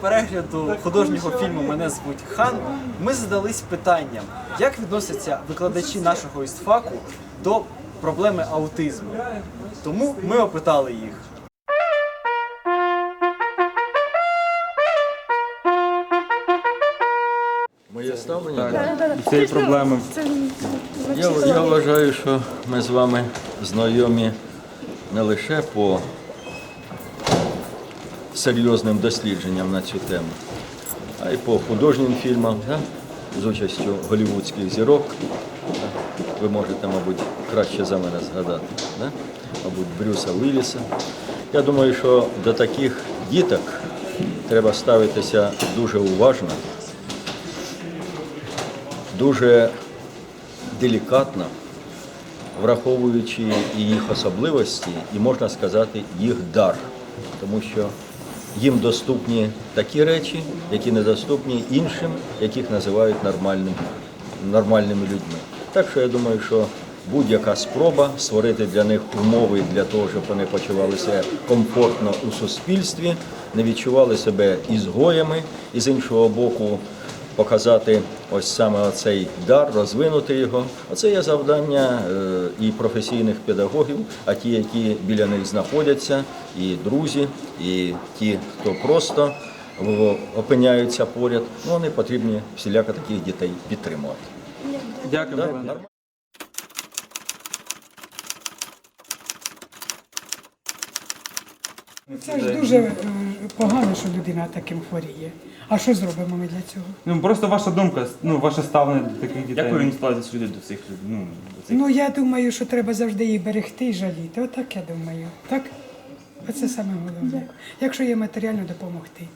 Перегляду художнього фільму Мене звуть Хан ми задались питанням, як відносяться викладачі нашого істфаку до проблеми аутизму. Тому ми опитали їх. Моє ставлення? до цієї проблеми. Я, я вважаю, що ми з вами знайомі не лише по серйозним дослідженням на цю тему, а й по художнім фільмам з участю голівудських зірок. Ви можете, мабуть, краще за мене згадати, да? мабуть, Брюса Вілліса. Я думаю, що до таких діток треба ставитися дуже уважно, дуже делікатно, враховуючи і їх особливості, і можна сказати, їх дар. Тому що їм доступні такі речі, які недоступні іншим, яких називають нормальним, нормальними людьми. Так що я думаю, що будь-яка спроба створити для них умови для того, щоб вони почувалися комфортно у суспільстві, не відчували себе ізгоями, і з іншого боку, показати ось саме цей дар, розвинути його. Оце є завдання е, і професійних педагогів, а ті, які біля них знаходяться, і друзі, і ті, хто просто опиняються поряд, ну, вони потрібні всіляко таких дітей підтримувати. Дякую. Це ж дуже е, погано, що людина таким хворіє. А що зробимо ми для цього? Ну просто ваша думка, ну ваше ставлення до таких дітей. Як повинні ставитися люди до цих людей? Ну, до цих... Ну я думаю, що треба завжди її берегти і жаліти. Отак я думаю. Так? Оце саме головне. Якщо є матеріально допомогти.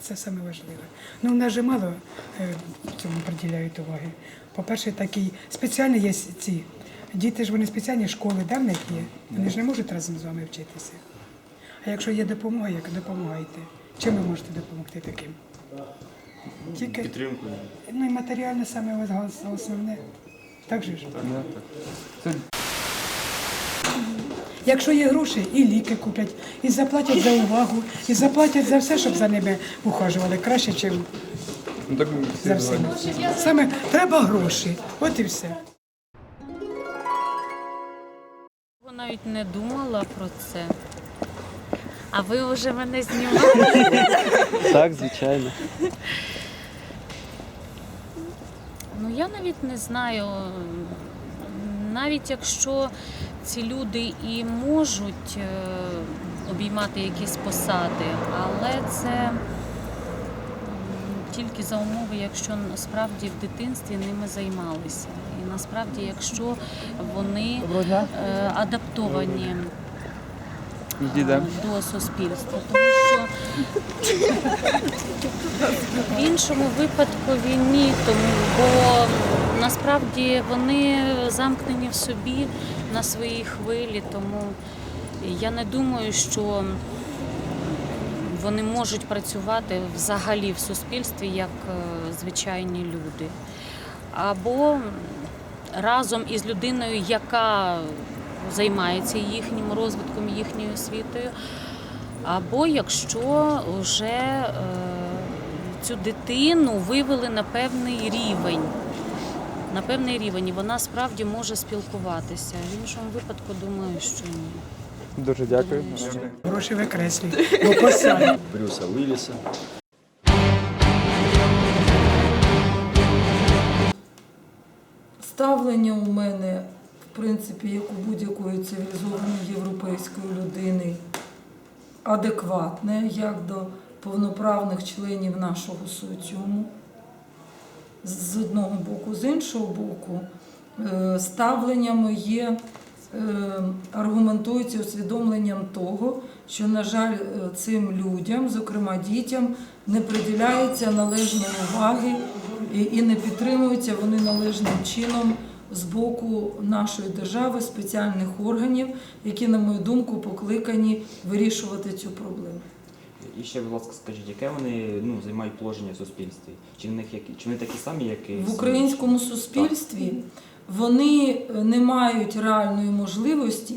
Це саме важливе. Ну, в нас же мало е, цьому приділяють уваги. По-перше, такі спеціальні є ці діти ж вони спеціальні школи, да, в них є. Вони ж не можуть разом з вами вчитися. А якщо є допомога, як допомагайте. Чим ви можете допомогти таким? Тільки Підтримкою. ну і матеріальне саме основне. Так же ж? Да, так. Це Якщо є гроші, і ліки куплять, і заплатять за увагу, і заплатять за все, щоб за ними ухажували краще, ніж ну, так всі за всім. Саме треба гроші. От і все. Навіть не думала про це. А ви вже мене знімали? Так, звичайно. Ну я навіть не знаю. Навіть якщо ці люди і можуть е, обіймати якісь посади, але це тільки за умови, якщо насправді в дитинстві ними займалися. І насправді, якщо вони е, адаптовані Їде. до суспільства, тому що в іншому випадку ні, тому бо насправді вони замкнені в собі на своїй хвилі, тому я не думаю, що вони можуть працювати взагалі в суспільстві як е, звичайні люди. Або разом із людиною, яка займається їхнім розвитком, їхньою освітою, або якщо вже е, цю дитину вивели на певний рівень. На певний рівень і вона справді може спілкуватися. В іншому випадку думаю, що ні. Дуже дякую. Гроші викреслюють. Брюса Вілліса. Ставлення у мене, принципі, як у будь-якої цивілізованої європейської людини, адекватне як до повноправних членів нашого соціуму. З одного боку, з іншого боку, е, ставлення моє е, аргументується усвідомленням того, що, на жаль, е, цим людям, зокрема дітям, не приділяється належної уваги і, і не підтримуються вони належним чином з боку нашої держави, спеціальних органів, які, на мою думку, покликані вирішувати цю проблему. І ще, будь ласка, скажіть, яке вони ну, займають положення в суспільстві? Чи, в них, які- чи вони такі самі, як і В українському суспільстві вони е, не мають реальної можливості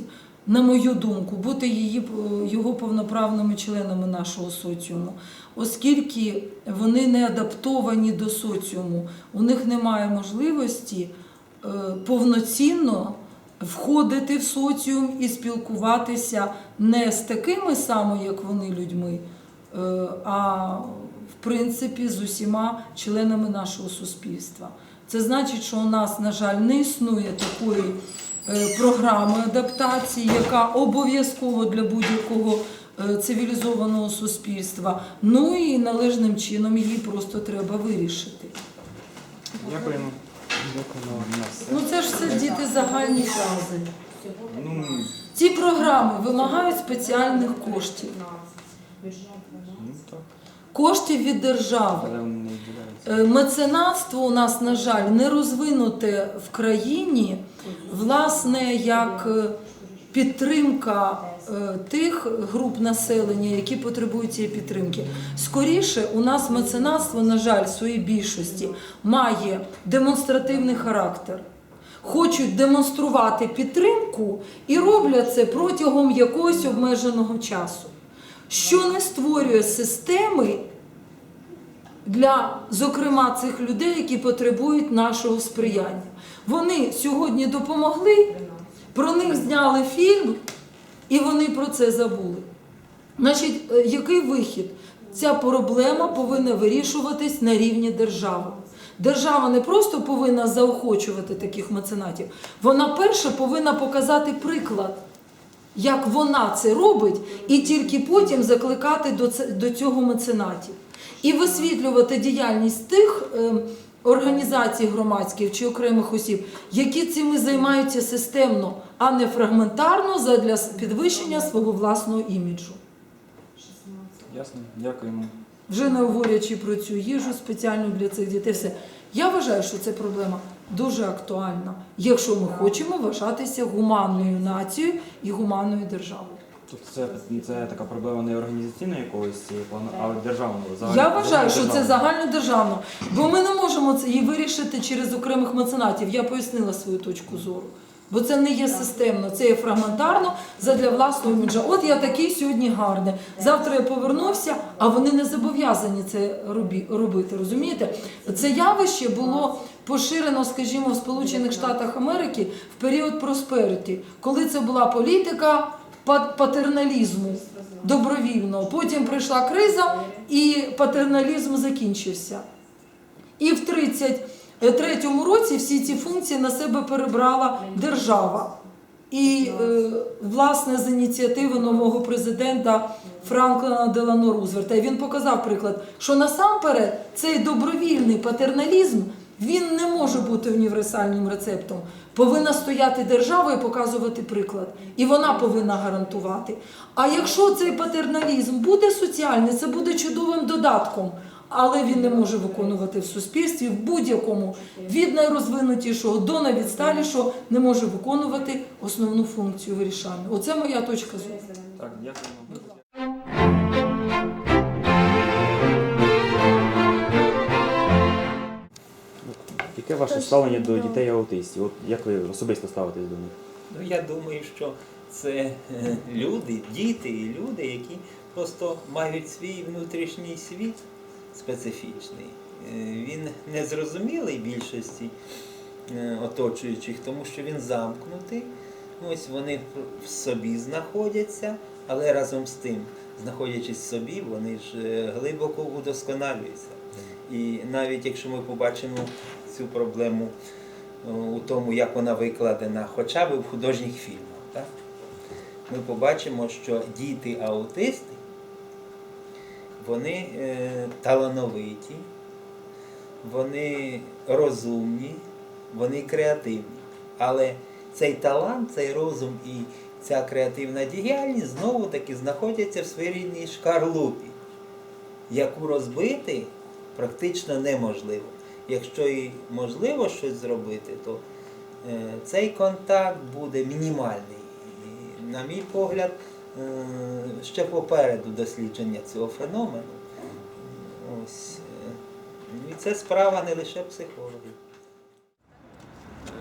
на мою думку, бути її, його повноправними членами нашого соціуму, оскільки вони не адаптовані до соціуму, у них немає можливості е, повноцінно входити в соціум і спілкуватися не з такими самими, як вони, людьми, е, а в принципі з усіма членами нашого суспільства. Це значить, що у нас, на жаль, не існує такої е, програми адаптації, яка обов'язково для будь-якого е, цивілізованого суспільства. Ну і належним чином її просто треба вирішити. Дякуємо. Ну це ж все діти загальні фрази. Ну, Ці програми вимагають спеціальних коштів. ну Коштів від держави. Е, Меценатство у нас, на жаль, не розвинуте в країні, власне, як е, підтримка тих груп населення, які потребують цієї підтримки. Скоріше, у нас меценатство, на жаль, в своїй більшості має демонстративний характер. Хочуть демонструвати підтримку і роблять це протягом якогось обмеженого часу, що не створює системи для, зокрема, цих людей, які потребують нашого сприяння. Вони сьогодні допомогли, про них зняли фільм, і вони про це забули. Значить, е, який вихід? Ця проблема повинна вирішуватись на рівні держави. Держава не просто повинна заохочувати таких меценатів, вона перша повинна показати приклад як вона це робить, і тільки потім закликати до, цього меценатів. І висвітлювати діяльність тих е, організацій громадських чи окремих осіб, які цими займаються системно, а не фрагментарно задля підвищення свого власного іміджу. Ясно, дякуємо. Вже не говорячи про цю їжу спеціально для цих дітей. Все. Я вважаю, що ця проблема дуже актуальна, якщо ми хочемо вважатися гуманною нацією і гуманною державою. Тобто це, це така проблема не організаційної якогось плану, але державного. Я вважаю, що це загальнодержавно, бо ми не можемо це її вирішити через окремих меценатів. Я пояснила свою точку зору. Бо це не є системно, це є фрагментарно задля власного іміджа. От я такий сьогодні гарний. Завтра я повернувся, а вони не зобов'язані це робити. Розумієте? Це явище було поширено, скажімо, в Сполучених Штатах Америки в період просперіті, коли це була політика патерналізму добровільного. Потім прийшла криза, і патерналізм закінчився. І в 33-му році всі ці функції на себе перебрала держава. І, е, власне, з ініціативи нового президента Франкліна Делано Рузвельта. Він показав приклад, що насамперед цей добровільний патерналізм він не може бути універсальним рецептом. Повинна стояти держава і показувати приклад. І вона повинна гарантувати. А якщо цей патерналізм буде соціальний, це буде чудовим додатком. Але він не може виконувати в суспільстві в будь-якому від найрозвинутішого до найвідсталішого не може виконувати основну функцію вирішальну. Оце моя точка зору. Так, дякуємо. Яке ваше ставлення до дітей аутистів? От як ви особисто ставитесь до них? Ну, я думаю, що це е, люди, діти і люди, які просто мають свій внутрішній світ специфічний. Е, Він не зрозумілий більшості е, оточуючих, тому що він замкнутий. Ось вони в собі знаходяться, але разом з тим, знаходячись в собі, вони ж е, глибоко удосконалюються. І навіть якщо ми побачимо цю проблему у тому, як вона викладена, хоча б в художніх фільмах, так? ми побачимо, що діти-аутисти, вони е, талановиті, вони розумні, вони креативні. Але цей талант, цей розум і ця креативна діяльність знову таки знаходяться в своєрідній шкарлупі, яку розбити практично неможливо. Якщо і можливо щось зробити, то е, цей контакт буде мінімальний. І, на мій погляд, ще попереду дослідження цього феномену. Ось. е, І це справа не лише психологів. Е,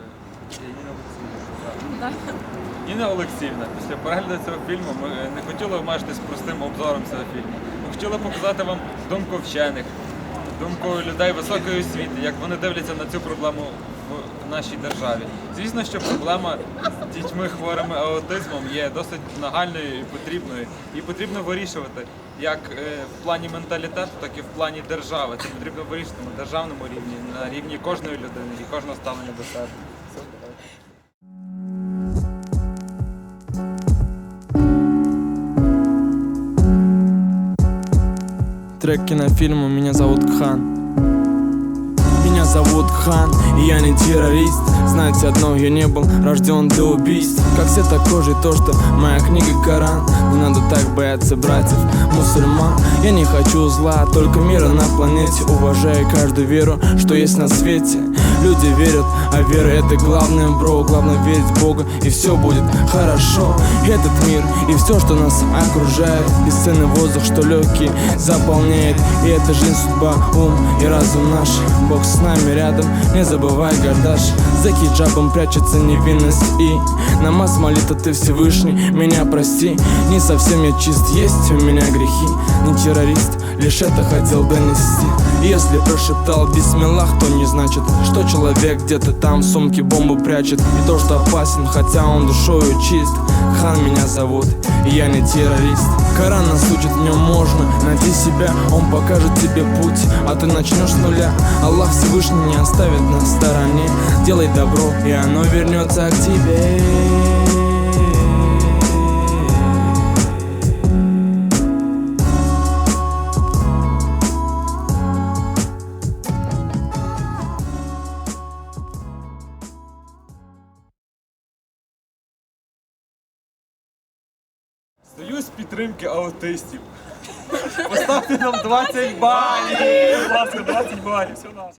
Ніна Олексійовна, Олексіївна, після перегляду цього фільму ми е, не хотіли обмежитись простим обзором цього фільму. Ми хотіли показати вам думку вчених, думку людей високої освіти, як вони дивляться на цю проблему в нашій державі. Звісно, що проблема з дітьми хворими аутизмом є досить нагальною і потрібною. І потрібно вирішувати як е, в плані менталітету, так і в плані держави. Це потрібно вирішити на державному рівні, на рівні кожної людини і кожного ставлення до себе. Трек кинофильма «Меня зовут Хан». Меня зовут Хан, и я не террорист. Знаете одно, я не был рожден для убийств. Как все такой же то, что моя книга Коран. Не надо так бояться братьев мусульман. Я не хочу зла, только мира на планете. Уважаю каждую веру, что есть на свете Люди верят, а вера это главное, бро. Главное верить в Бога, и все будет хорошо. Этот мир и все, что нас окружает. Бесценный воздух, что легкий заполняет. И это жизнь, судьба, ум и разум наш. Бог с нами рядом, не забывай гордаш За хиджабом прячется невинность. И Намаз молитва ты Всевышний, меня прости Не совсем я чист, есть у меня грехи. Не террорист, лишь это хотел донести Если прошептал бисмиллах, то не значит Что человек где-то там в сумке бомбу прячет. И то, что опасен, хотя он душою чист. Хан меня зовут, и я не террорист. Коран нас учит, в нем можно найти себя. Он покажет тебе путь, а ты начнешь с нуля. Аллах Всевышний не оставит нас в стороне. Делай добро, и оно вернется к тебе підтримки аутистів. Поставте нам 20 балів! Будь ласка, 20 балів, все нас.